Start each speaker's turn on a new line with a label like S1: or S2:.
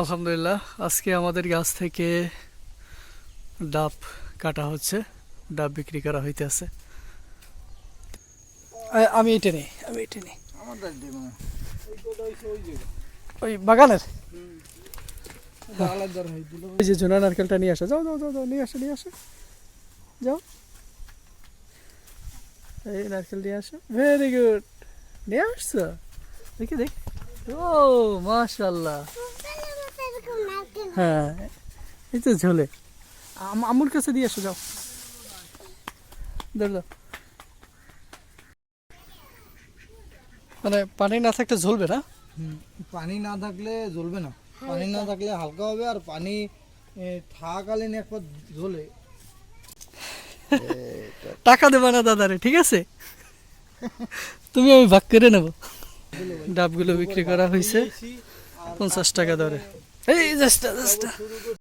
S1: আলহামদুলিল্লাহ। আজকে আমাদের গাছ থেকে ডাব কাটা হচ্ছে। ডাব বিক্রি করা হইতেছে। আমি এটা নেই আমি এটা নেই। ওই বাগানের? এই যে ঝুনা নারকেলটা নিয়ে আসো। যাও যাও যাও যাও নিয়ে আসো নিয়ে আসো। যাও। এই নারকেল নিয়ে আসো। ভেরি গুড নিয়ে আসছো? দেখি দেখি। ও মাশাল্লাহ হ্যাঁ এই তো ঝোলে। আমুর কাছে দিয়ে আসো যাও। ধর মানে পানি না থাকলে ঝলবে না?
S2: পানি না থাকলে জ্বলবে না। পানি না থাকলে হালকা হবে আর পানি এ, থাকাকালীন একবার জ্বলে
S1: টাকা দেবা না দাদা দাদারে ঠিক আছে? তুমি আমি ভাগ করে নেব। ডাবগুলো বিক্রি করা হয়েছে। পঞ্চাশ টাকা দরে। এই জাস্ট জাস্ট